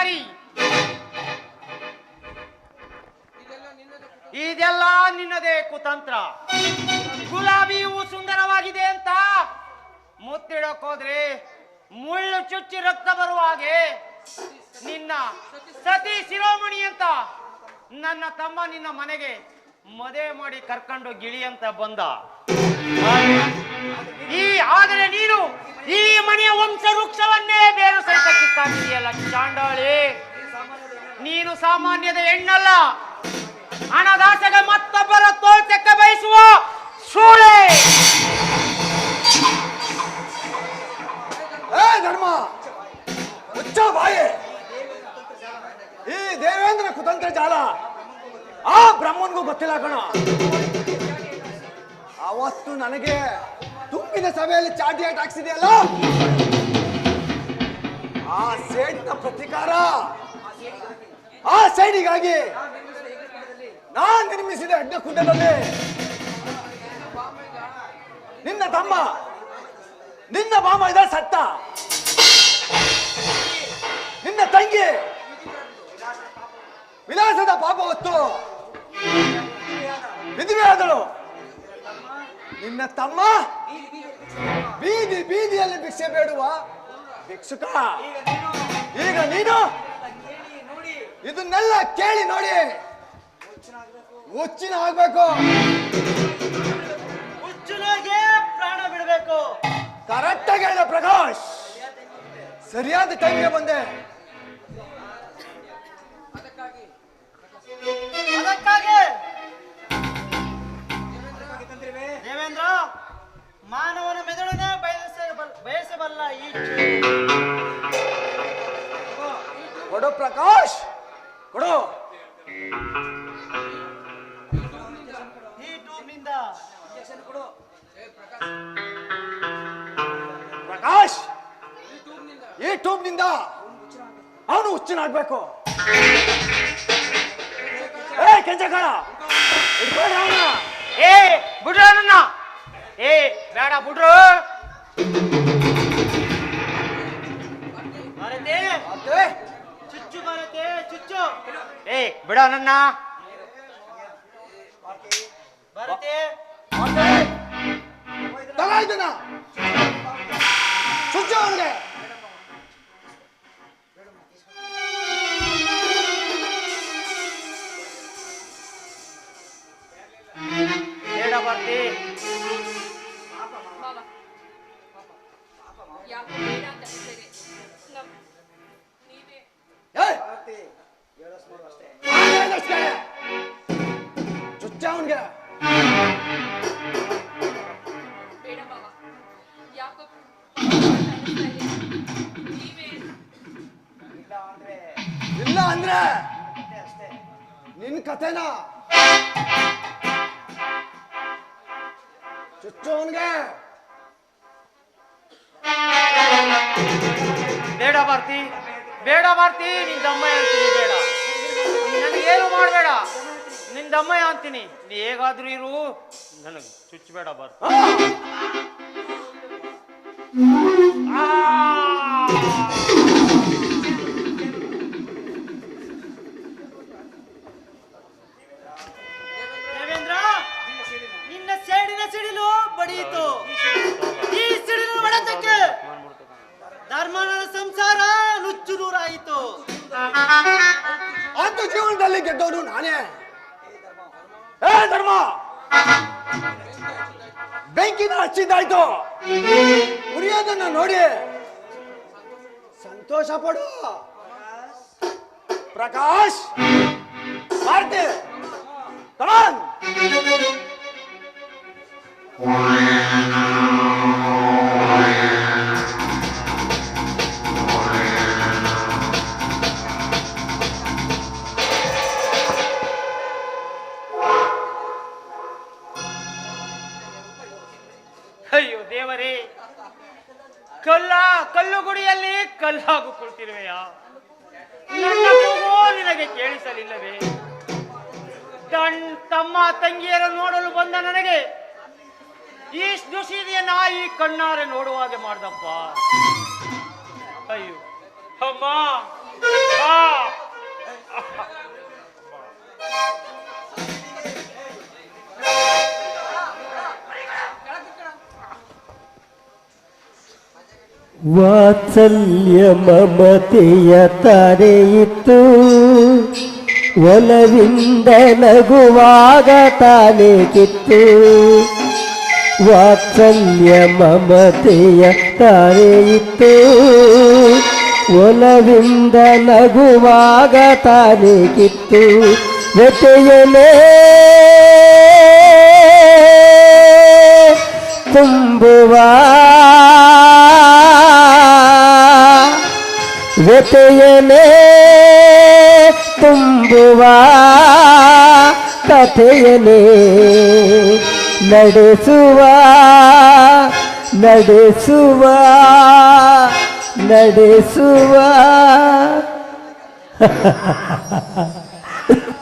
ದಾರಿ. ಇದೆಲ್ಲ ನಿನ್ನದೇ ಕುತಂತ್ರ. ಗುಲಾಬಿ ಹೂ ಸುಂದರವಾಗಿದೆ ಅಂತ ಮುತ್ತಿಡಕ್ಕೋದ್ರೆ ಮುಳ್ಳು ಚುಚ್ಚಿ ರಕ್ತ ಬರುವ ಹಾಗೆ ನಿನ್ನ ಸತಿ ಶಿರೋಮಣಿ ಅಂತ ನನ್ನ ತಮ್ಮ ನಿನ್ನ ಮನೆಗೆ ಮದುವೆ ಮಾಡಿ ಕರ್ಕೊಂಡು ಗಿಳಿ ಅಂತ ಬಂದ. ಈ, ಆದರೆ ನೀನು ಈ ಮನೆಯ ವಂಶ ವೃಕ್ಷವನ್ನೇ ಕಿತ್ತಾಕಿದೆಯಲ್ಲ ಚಾಂಡಾಳಿ ನೀನು ಸಾಮಾನ್ಯದ ಹೆಣ್ಣಲ್ಲ. ಹಣದಾಸೆಗೆ ಮತ್ತೊಬ್ಬರ ತೋಳ್ಸಕ್ಕೆ ಬಯಸುವ ಸೂಳೆ. ಏ, ಧರ್ಮ, ಹುಚ್ಚ ಬಾಯಿ. ಈ ದೇವೇಂದ್ರ ಕುತಂತ್ರ ಜಾಲ, ಆ ಬ್ರಹ್ಮನ್ಗೂ ಗೊತ್ತಿಲ್ಲ ಕಣ. ಅವತ್ತು ನನಗೆ ತುಂಬಿದ ಸಭೆಯಲ್ಲಿ ಚಾಟಿ ಆಟ ಹಾಕ್ಸಿದೆಯಲ್ಲ? ಆ ಸೇಡಿನ ಪ್ರತಿಕಾರ. ಆ ಸೈಡಿಗಾಗಿ ನಾನು ನಿರ್ಮಿಸಿದ ಅಡ್ಡ ಕುಂಡದಲ್ಲಿ ನಿನ್ನ ತಮ್ಮ, ನಿನ್ನ ಮಾಮ ಇದ ಸತ್ತ. ನಿನ್ನ ತಂಗಿ ವಿಲಾಸದ ಪಾಪ ಹೊತ್ತು ವಿಧವೆ ಆದಳು. ನಿನ್ನ ತಮ್ಮ ಬೀದಿ ಬೀದಿಯಲ್ಲಿ ಭಿಕ್ಷೆ ಬೇಡುವ ಭಿಕ್ಷುಕ? ಈಗ ನೀನು ಇದನ್ನೆಲ್ಲ ಕೇಳಿ ನೋಡಿ. ಹುಚ್ಚಿನ ಆಗ್ಬೇಕು. ಹುಚ್ಚುನಾಗೆ ಪ್ರಾಣ ಬಿಡಬೇಕು. ಕರೆಕ್ಟ್ ಆಗಿ ಹೇಳ ಪ್ರಕಾಶ್. ಸರಿಯಾದ ಟೈಮ್ಗೆ ಬಂದೆ. ಅದಕ್ಕಾಗಿ. ದೇವೇಂದ್ರ ಮಾನವನ ಬಯಸ ಬಯಸಬಲ್ಲ ಈ ಕೊಡು ಪ್ರಕಾಶ್ ಕೊಡು. ಈ ಟ್ಯೂಬ್ನಿಂದ ಪ್ರಕಾಶ್ ಈ ಟೂಬ್ನಿಂದ ಅವನು ಹುಚ್ಚನಾಗ್ಬೇಕು. ಏ ಹಿಡ್ಕೊಂಡ್ರ ಅವನ. ಏ ಬಿಡ್ರ ಏ ಬೇಡ ಬಿಡ್ರು. ಏ ಬಿಡ ನನ್ನ ಬೇಡ ಭಾರತಿ. ಯಾಕೋ ಅನ್ನಿಸ್ತಾ ಇದೆ. ನೀವೇ ಇಲ್ಲ ಅಂದ್ರೆ ನಿನ್ ಕಥೆನ? ಚುಚ್ಚೋನ್ಗೆ. ಬೇಡ ಭಾರತಿ ಬೇಡ ಭಾರತಿ ನಿನ್ ದಮ್ಮಯ್ಯ ಹೇಳ್ತೀನಿ, ಬೇಡ. ನನಗೇನು ಮಾಡಬೇಡ? ನಿಂದಮ್ಮಯ್ಯ ಅಂತೀನಿ ನೀ ಹೇಗಾದ್ರೂ ಇರು. ನನಗೆ ಚುಚ್ಚಬೇಡ ಬರ್ತ ಆ! ದೇವೇಂದ್ರ, ನಿನ್ನ ಸೇಡಿನ ಸಿಡಿಲು ಬಡಿಯಿತು. ಈ ಸಿಡಿಲು ಹೊಡೆತಕ್ಕೆ ಧರ್ಮನ ಸಂಸಾರ ನುಚ್ಚು ನೂರಾಯಿತು. ಅಂತ ಜೀವನದಲ್ಲಿ ಗೆದ್ದವನು ನಾನೇ ಏ ಧರ್ಮ ಬೆಂಕಿನ ಹಚ್ಚಿದ್ದಾಯ್ತು ಉರಿಯೋದನ್ನ ನೋಡಿ ಸಂತೋಷ ಪಡು ಪ್ರಕಾಶ್ ಭಾರತಿ ಕಮಾನ್ ಕಲ್ಲ ಕಲ್ಲು ಗುಡಿಯಲ್ಲಿ ಕಲ್ಲಾಗು ಕುಳಿತಿರುವೆಯಾ? ನನ್ನ ನಿನಗೆ ಕೇಳಿಸಲಿಲ್ಲವೇ? ತನ್ ತಮ್ಮ ತಂಗಿಯರ ನೋಡಲು ಬಂದ ನನಗೆ ಈ ದುಶೀದಿಯನ್ನ ನಾಯಿ ಕಣ್ಣಾರೆ ನೋಡುವ ಹಾಗೆ ಮಾಡ್ದಪ್ಪ. ಅಯ್ಯೋ ಅಮ್ಮ. ವಾತ್ಸಲ್ಯ ಮಮತೆಯ ತಾರೆಯಿತ್ತು ಒಲವಿಂದ ನಗುವಾಗ ತಾನೇ ಕಿತ್ತು. ವಾತ್ಸಲ್ಯ ಮಮತೆಯ ತಾರೆಯಿತ್ತು ಒಲವಿಂದ ನಗುವಾಗ ತಾನೇ ಕಿತ್ತು. ವ್ಯತೆಯನೇ ವ್ಯತೆಯನೇ ತುಂಬುವ ಕಥೆಯನೇ ನಡೆಸುವ ನಡೆಸುವ ನಡೆಸುವ.